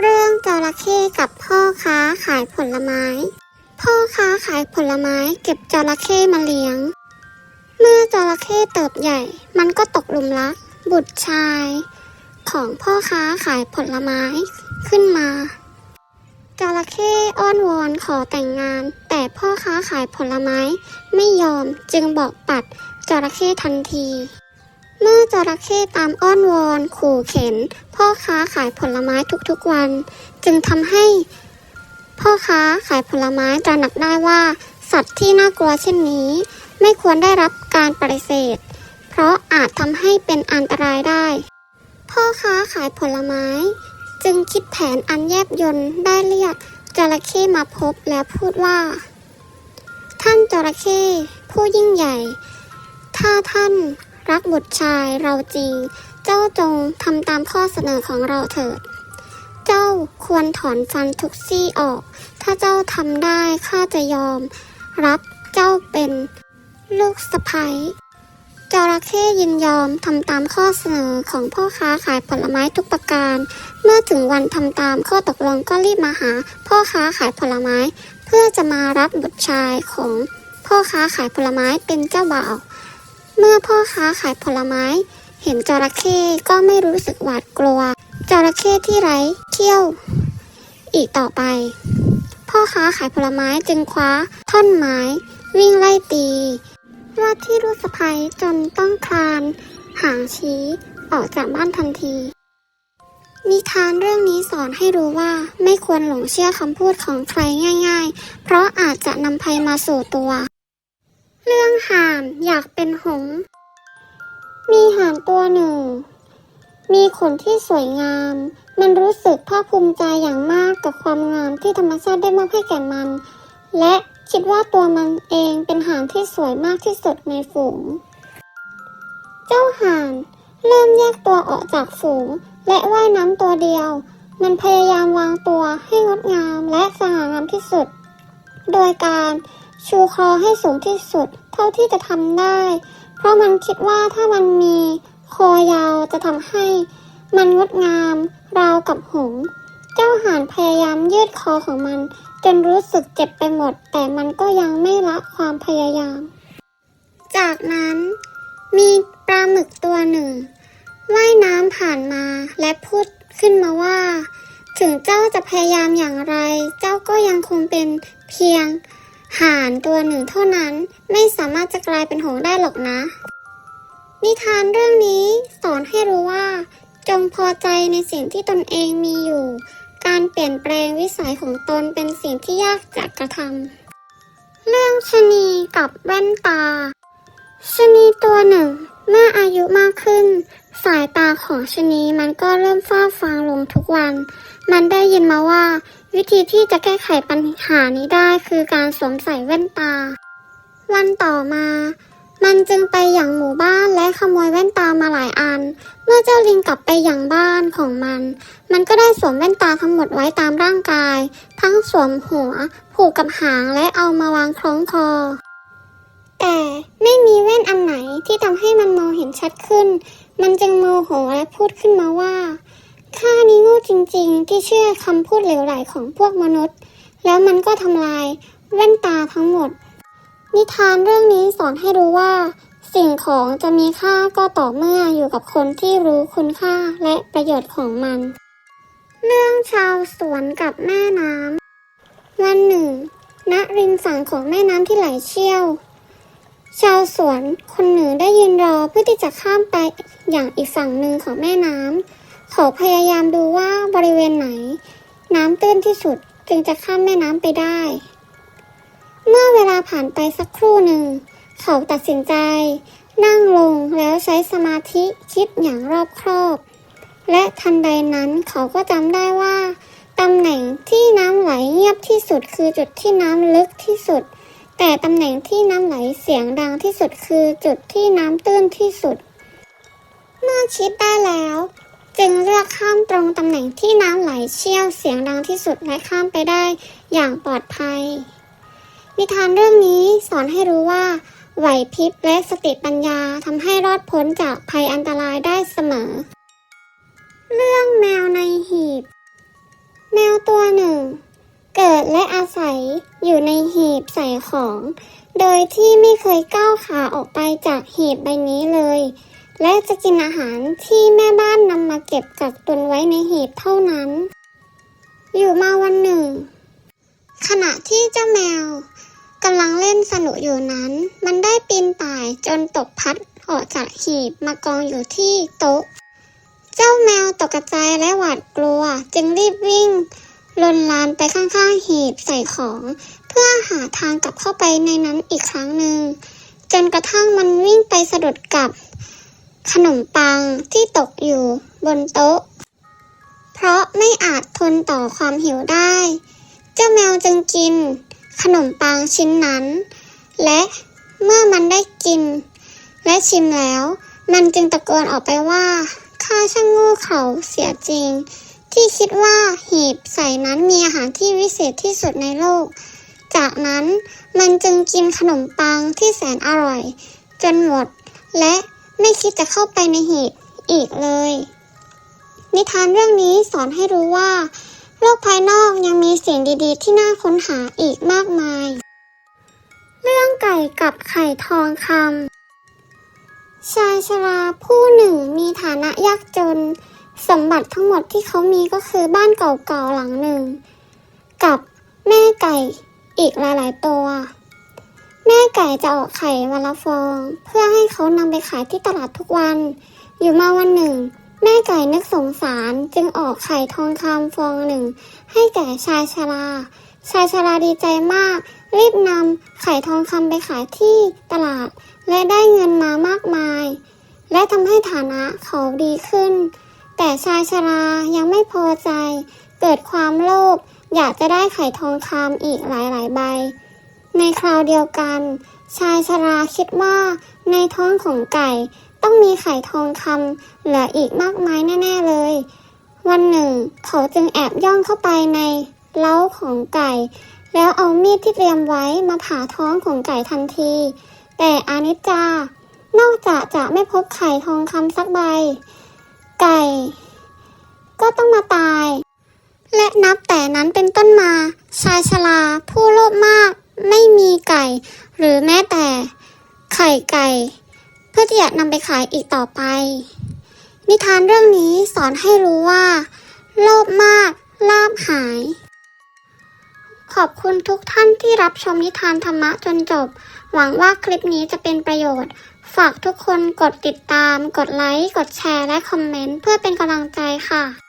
เรื่องจระเข้กับพ่อค้าขายผลไม้ พ่อค้าขายผลไม้เก็บจระเข้มาเลี้ยง เมื่อจระเข้เติบใหญ่ มันก็ตกหลุมรัก บุตรชาย ของพ่อค้าขายผลไม้ขึ้นมาจระเข้อ้อนวอนขอแต่งงาน แต่พ่อค้าขายผลไม้ไม่ยอมจึงบอกปัดจระเข้ทันที เมื่อจระเข้ตามอ้อนวอน ขู่เข็น พ่อค้าขายผลไม้ทุกๆวัน จึงทำให้ พ่อค้าขายผลไม้ตระหนักได้ว่า สัตว์ที่น่ากลัวเช่นนี้ ไม่ควรได้รับการปฏิเสธ เพราะอาจทำให้เป็นอันตรายได้ พ่อค้าขายผลไม้ จึงคิดแผนอันแยบยลได้เรียกจระเข้มาพบแล้วพูดว่า ท่านจระเข้ผู้ยิ่งใหญ่ ถ้าท่าน รักบุตรชายเราจริง เจ้าจงทำตามข้อเสนอของเราเถิด เจ้าควรถอนฟันทุกซี่ออก ถ้าเจ้าทำได้ข้าจะยอม รับเจ้าเป็นลูกสะใภ้จระเข้ยินยอมทำตามข้อเสนอของพ่อค้าขายผลไม้ทุกประการ เมื่อถึงวันทำตามข้อตกลงก็รีบมาหา พ่อค้าขายผลไม้ เพื่อจะมารับบุตรชายของพ่อค้าขายผลไม้เป็นเจ้าบ่าว เมื่อพ่อค้าขายผลไม้ เห็นจระเข้ก็ไม่รู้สึกหวาดกลัว จระเข้ที่ไร้เขี้ยว อีกต่อไป พ่อค้าขายผลไม้จึงคว้าท่อนไม้ วิ่งไล่ตีว่าที่ลูกสะใภ้จนต้องคลานหางชี้ออกจากบ้านทันที นิทานเรื่องนี้สอนให้รู้ว่าไม่ควรหลงเชื่อคำพูดของใครง่าย ๆ เพราะอาจจะนำภัยมาสู่ตัว เรื่องห่านอยากเป็นหง มีห่านตัวหนึ่ง มีขนที่สวยงาม มันรู้สึกภาคภูมิใจอย่างมากกับความงามที่ธรรมชาติได้มอบให้แก่มัน และคิดว่าตัวมันเองเป็นห่านที่สวยมากที่สุดในฝูง เจ้าห่านเริ่มแยกตัวออกจากฝูง และว่ายน้ำตัวเดียว มันพยายามวางตัวให้งดงามและสง่างามที่สุด โดยการ ชูคอให้สูงที่สุดเท่าที่จะทำได้ เพราะมันคิดว่าถ้ามันมีคอยาวจะทำให้ มันงดงามราวกับหงเจ้าห่านพยายามยืดคอของมัน จนรู้สึกเจ็บไปหมด แต่มันก็ยังไม่ละความพยายาม จากนั้นมีปลาหมึกตัวหนึ่งว่ายน้ำผ่านมาและพูดขึ้นมาว่า ถึงเจ้าจะพยายามอย่างไร เจ้าก็ยังคงเป็นเพียง ห่านตัวหนึ่งเท่านั้นไม่สามารถจะกลายเป็นหงส์ได้หรอกนะ นิทานเรื่องนี้สอนให้รู้ว่า จงพอใจในสิ่งที่ตนเองมีอยู่ การเปลี่ยนแปลงวิสัยของตนเป็นสิ่งที่ยากจะกระทำเรื่องชะนีกับแว่นตาชะนีตัวหนึ่ง เมื่ออายุมากขึ้น สายตาของชะนีมันก็เริ่มฟ้าฟางลงทุกวัน มันได้ยินมาว่า วิธีที่จะแก้ไขปัญหานี้ได้คือการสวมใส่แว่นตา วันต่อมา มันจึงไปอย่างหมู่บ้านและขโมยแว่นตามาหลายอัน เมื่อเจ้าลิงกลับไปอย่างบ้านของมัน มันก็ได้สวมแว่นตาทั้งหมดไว้ตามร่างกาย ทั้งสวมหัว ผูกกับหางและเอามาวางคล้องคอแต่ไม่มีแว่นอันไหนที่ทำให้มันมองเห็นชัดขึ้น มันจึงโมโหและพูดขึ้นมาว่า ข้านี่โง่จริงๆ ที่เชื่อคำพูดเหลวไหลของพวกมนุษย์ แล้วมันก็ทำลายแว่นตาทั้งหมด นิทานเรื่องนี้สอนให้รู้ว่า สิ่งของจะมีค่าก็ต่อเมื่ออยู่กับคนที่รู้คุณค่าและประโยชน์ของมัน เรื่องชาวสวนกับแม่น้ำวันหนึ่งณริมฝั่งของแม่น้ำที่ไหลเชี่ยว ชาวสวนคนหนึ่งได้ยืนรอเพื่อที่จะข้ามไปอย่างอีกฝั่งหนึ่งของแม่น้ำ เขาพยายามดูว่าบริเวณไหน น้ำตื้นที่สุดจึงจะข้ามแม่น้ำไปได้ เมื่อเวลาผ่านไปสักครู่หนึ่ง เขาตัดสินใจ นั่งลงแล้วใช้สมาธิคิดอย่างรอบคอบ และทันใดนั้นเขาก็จำได้ว่าตำแหน่งที่น้ำไหลเงียบที่สุดคือจุดที่น้ำลึกที่สุด แต่ตำแหน่งที่น้ำไหลเสียงดังที่สุดคือจุดที่น้ำตื้นที่สุด เมื่อคิดได้แล้ว จึงเลือกข้ามตรงตำแหน่งที่น้ำไหลเชี่ยวเสียงดังที่สุดและข้ามไปได้อย่างปลอดภัย นิทานเรื่องนี้สอนให้รู้ว่า ไหวพริบและสติปัญญาทำให้รอดพ้นจากภัยอันตรายได้เสมอ เรื่องแมวในหีบ แมวตัวหนึ่ง เกิดและอาศัยอยู่ในหีบใส่ของ โดยที่ไม่เคยก้าวขาออกไปจากหีบใบนี้เลย และจะกินอาหารที่แม่บ้านนำมาเก็บกักตุนไว้ในหีบเท่านั้น อยู่มาวันหนึ่ง ขณะที่เจ้าแมวกำลังเล่นสนุกอยู่นั้น มันได้ปีนป่ายจนตกพัดออกจากหีบมากองอยู่ที่โต๊ะ เจ้าแมวตกใจและหวาดกลัว จึงรีบวิ่งลนลานไปข้างๆหีบใส่ของ เพื่อหาทางกลับเข้าไปในนั้นอีกครั้งหนึ่งจนกระทั่งมันวิ่งไปสะดุดกับ ขนมปังที่ตกอยู่บนโต๊ะ เพราะไม่อาจทนต่อความหิวได้ เจ้าแมวจึงกิน ขนมปังชิ้นนั้น และเมื่อมันได้กิน และชิมแล้ว มันจึงตะโกนออกไปว่าข้าช่างโง่เขลาเสียจริง ที่คิดว่าหีบใส่นั้นมีอาหารที่วิเศษที่สุดในโลก จากนั้นมันจึงกินขนมปังที่แสนอร่อย จนหมดและ ไม่คิดจะเข้าไปในหีบอีกเลย นิทานเรื่องนี้สอนให้รู้ว่า โลกภายนอกยังมีสิ่งดีๆ ที่น่าค้นหาอีกมากมาย เรื่องไก่กับไข่ทองคำชายชราผู้หนึ่งมีฐานะยากจน สมบัติทั้งหมดที่เขามีก็คือบ้านเก่าๆหลังหนึ่ง กับแม่ไก่อีกหลายๆตัว แม่ไก่จะออกไข่วันละฟอง เพื่อให้เขานำไปขายที่ตลาดทุกวัน อยู่มาวันหนึ่ง แม่ไก่นึกสงสารจึงออกไข่ทองคำฟองหนึ่ง ให้แก่ชายชรา ชายชราดีใจมาก รีบนำไข่ทองคำไปขายที่ตลาด และได้เงินมามากมาย และทำให้ฐานะเขาดีขึ้น แต่ชายชรายังไม่พอใจ เกิดความโลภอยากจะได้ไข่ทองคำอีกหลายๆ ใบ ในคราวเดียวกัน ชายชราคิดว่าในท้องของไก่ต้องมีไข่ทองคำเหลืออีกมากมายแน่ ๆเลย วันหนึ่ง เขาจึงแอบย่องเข้าไปในเล้าของไก่ แล้วเอามีดที่เตรียมไว้มาผ่าท้องของไก่ทันที แต่อานิจจานอกจากจะไม่พบไข่ทองคำสักใบ ไก่ ก็ต้องมาตาย และนับแต่นั้นเป็นต้นมา ชายชราผู้โลภมาก ไม่มีไก่ หรือแม้แต่ ไข่ไก่ เพื่อที่จะนำไปขายอีกต่อไป นิทานเรื่องนี้สอนให้รู้ว่า โลภมาก ลาบหาย ขอบคุณทุกท่านที่รับชมนิทานธรรมะจนจบ หวังว่าคลิปนี้จะเป็นประโยชน์ ฝากทุกคนกดติดตาม กดไลค์ กดแชร์ และคอมเมนต์เพื่อเป็นกำลังใจค่ะ